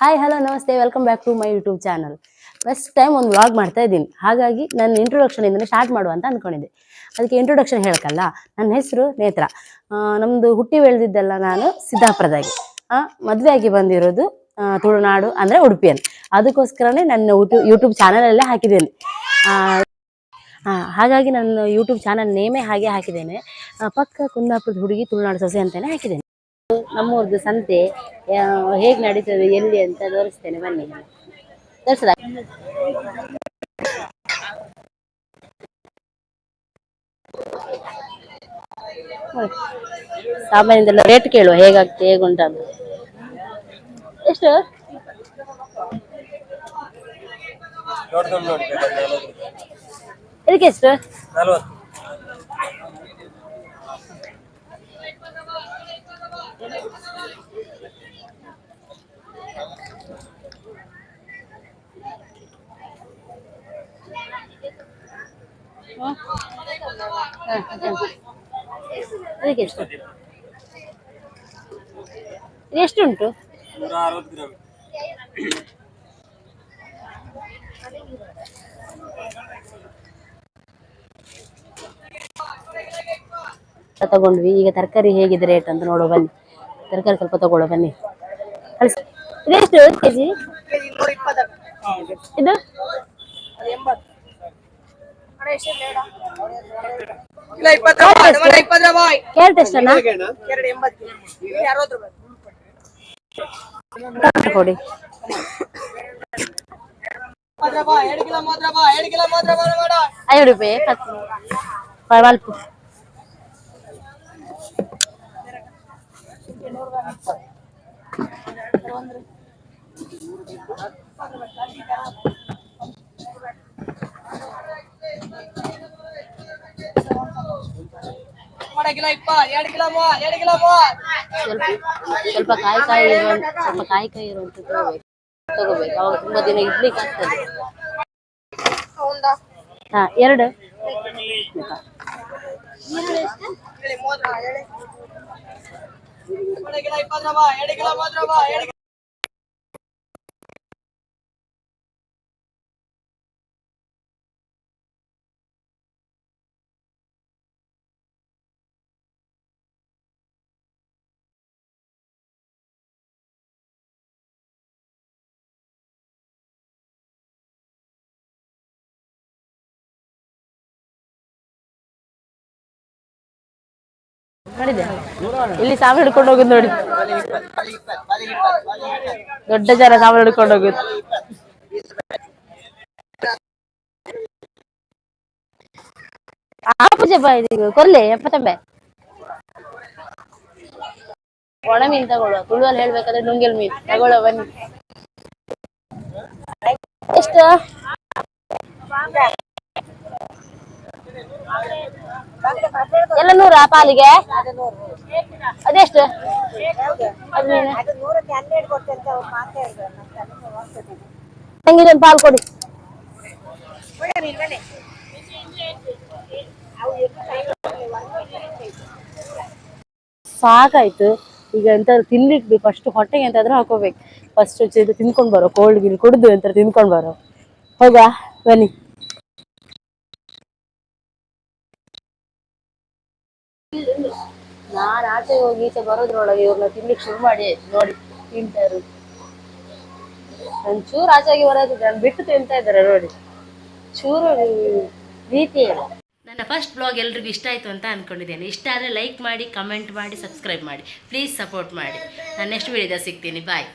Hi hello ನಮಸ್ತೆ. Welcome back to my YouTube channel first time ಒಂದು vlog ಮಾಡ್ತಾ ಇದ್ದೀನಿ. ಹಾಗಾಗಿ ಇಂಟ್ರೊಡಕ್ಷನ್ ಇಂದ ಸ್ಟಾರ್ಟ್ ಮಾಡುವ ಅಂತ ಅಂದ್ಕೊಂಡಿದ್ದೆ ಅದಕ್ಕೆ ಇಂಟ್ರೊಡಕ್ಷನ್ ಹೇಳಕ್ಕಲ್ಲ. ನನ್ನ ಹೆಸರು ನೇತ್ರ. ನಮ್ಮದು ಹುಟ್ಟಿ ಬೆಳೆದಿದ್ದೆಲ್ಲ ನಾನು ಸಿದ್ದಾಪುರದಾಗೆ. ಮದುವೆ ಆಗಿ ಬಂದಿರೋದು ತುಳುನಾಡು, ಅಂದ್ರೆ ಉಡುಪಿಯಲ್ಲಿ. ಅದಕ್ಕೋಸ್ಕರನೇ ನನ್ನ ಯೂಟ್ಯೂಬ್ ಯೂಟ್ಯೂಬ್ ಚಾನಲಲ್ಲೇ ಹಾಕಿದ್ದೇನೆ. ಹಾಗಾಗಿ ನನ್ನ ಯೂಟ್ಯೂಬ್ ಚಾನಲ್ ನೇಮೇ ಹಾಗೆ ಹಾಕಿದ್ದೇನೆ. ಪಕ್ಕ ಕುಂದಾಪುರದ ಹುಡುಗಿ ತುಳುನಾಡು ಸೊಸೆ ಅಂತಾನೆ ಹಾಕಿದ್ದೇನೆ. ನಮ್ಮೂರ್ದು ಸಂತೆ ಹೇಗೆ ನಡೀತದೆ ಎಲ್ಲಿ ಅಂತ ತೋರಿಸ್ತೇನೆ ಬನ್ನಿ. ತೋರಿಸದ ಸಾಮಾನ್ಯದೆಲ್ಲ ರೇಟ್ ಕೇಳುವ ಹೇಗಾಗ್ತದೆ ಹೇಗುಂಟ ಎಷ್ಟು? ಇದಕ್ಕೆ ಎಷ್ಟು ಹ? ಹ, ಹ. ಅದಕ್ಕೆ ಎಷ್ಟು ಉಂಟು ಎಷ್ಟುಂಟು ತಗೊಂಡ್ವಿ. ಈಗ ತರಕಾರಿ ಹೇಗಿದೆ ರೇಟ್ ಅಂತ ನೋಡುವ ಬನ್ನಿ. ತರಕಾರಿ ಸ್ವಲ್ಪ ತಗೊಳ್ಳೋ ಬನ್ನಿ ಕಳಿಸಿ ಇದೆಷ್ಟು ಕೆಜಿ ಇದು ಕಿಲೋ ಇಪ್ಪತ್ತು ರೂಪಾಯಿ ಟೊಮೆಟೊ ಇಪ್ಪತ್ತು ರೂಪಾಯಿ ಕ್ಯಾರೆಟ್ ಎಷ್ಟಣ್ಣ ಎರಡು ಎಂಬತ್ತು ಇಲ್ಲಿ ಅರವತ್ತು ರೂಪಾಯಿ ಟೊಮೆಟೊ ಕೊಡಿ ಇಪ್ಪತ್ತು ರೂಪಾಯಿ ಎರಡು ಕಿಲೋ ಮೂವತ್ತು ರೂಪಾಯಿ ಎರಡು ಕಿಲೋ ಮೂವತ್ತು ರೂಪಾಯಿ ಮಾಡ ಐವತ್ತು ರೂಪಾಯಿ ಹತ್ತು ಮಲ್ಪು ಮಾಡ ಎರಡು ಕಿಲೋ ಎರಡು ಕಿಲೋ ಸ್ವಲ್ಪ ಕಾಯಿ ಕಾಯಿ ಇರೋ ಸ್ವಲ್ಪ ಕಾಯಿ ಕಾಯಿ ಇರುವಂತ ತಗೋಬೇಕು. ತಗೋಬೇಕು. ಅವಾಗ ತುಂಬಾ ದಿನ ಇಡ್ಲಿಕ್ಕೆ ಆಗ್ತದೆ. ಹಾ, ಎರಡು. ಹೇಳಿ ಮೂವತ್ತು ರೂಪಾಯಿ ಹೇಳಿ ಮಾಡ ಕಿಲೋ ಇಪ್ಪತ್ತು ಇಲ್ಲಿ ಸಾಮಾನು ಹಿಡ್ಕೊಂಡು ಹೋಗುದು ನೋಡಿ. ದೊಡ್ಡ ಜನ ಸಾಮಾನು ಹಿಡ್ಕೊಂಡು ಹೋಗುದು ಆ ಪೂಜೆ ಬಾ ಇದು ಕೊರ್ಲೆ ಎಪ್ಪತ್ತೊಂಬೆ. ಒಣ ಮೀನ್ ತಗೊಳ್ಳುವ. ತುಳುವಲ್ಲಿ ಹೇಳ್ಬೇಕಾದ್ರೆ ನುಂಗೆಲ್ ಮೀನ್. ತಗೊಳ್ಳುವ, ಬನ್ನಿ. ಎಷ್ಟು? ಎಲ್ಲ ನೂರ ಪಾಲಿಗೆ? ಅದೆಷ್ಟು? ನಂಗೆ ಪಾಲು ಕೊಡಿ. ಸಾಕಾಯ್ತು. ಈಗ ಎಂತ ತಿನ್ಲಿಕ್ಕೆ ಅಷ್ಟು ಹೊಟ್ಟೆಗೆ ಎಂತಾದ್ರೂ ಹಾಕೋಬೇಕು. ಫಸ್ಟ್ ತಿನ್ಕೊಂಡ್ ಬರೋ, ಕೋಲ್ಡ್ ಗಿಲ್ ಕುಡಿದು ಎಂತ ತಿನ್ಕೊಂಡ್ ಬರೋ. ಹೋಗ, ಬನ್ನಿ. ಆಚೆಗೆ ಹೋಗಿ ಈಚೆ ಬರೋದ್ರೊಳಗೆ ಇವ್ರನ್ನ ತಿನ್ಲಿಕ್ಕೆ ಶುರು ಮಾಡಿ ಆಯ್ತು ನೋಡಿ, ತಿಂತಾರು. ಒಂಚೂರು ಆಚೆಗೆ ಬರೋದು ನಾನು ಬಿಟ್ಟು ತಿಂತಾ ಇದ್ದಾರೆ ನೋಡಿ. ಚೂರು ರೀತಿ ಇಲ್ಲ. ನನ್ನ ಫಸ್ಟ್ ಬ್ಲಾಗ್ ಎಲ್ರಿಗೂ ಇಷ್ಟ ಆಯಿತು ಅಂತ ಅಂದ್ಕೊಂಡಿದ್ದೇನೆ ಇಷ್ಟ ಆದರೆ ಲೈಕ್ ಮಾಡಿ ಕಮೆಂಟ್ ಮಾಡಿ ಸಬ್ಸ್ಕ್ರೈಬ್ ಮಾಡಿ. ಪ್ಲೀಸ್ ಸಪೋರ್ಟ್ ಮಾಡಿ. ನಾನು ನೆಕ್ಸ್ಟ್ ವೀಡಿಯೋದಾಗ ಸಿಗ್ತೀನಿ. ಬಾಯ್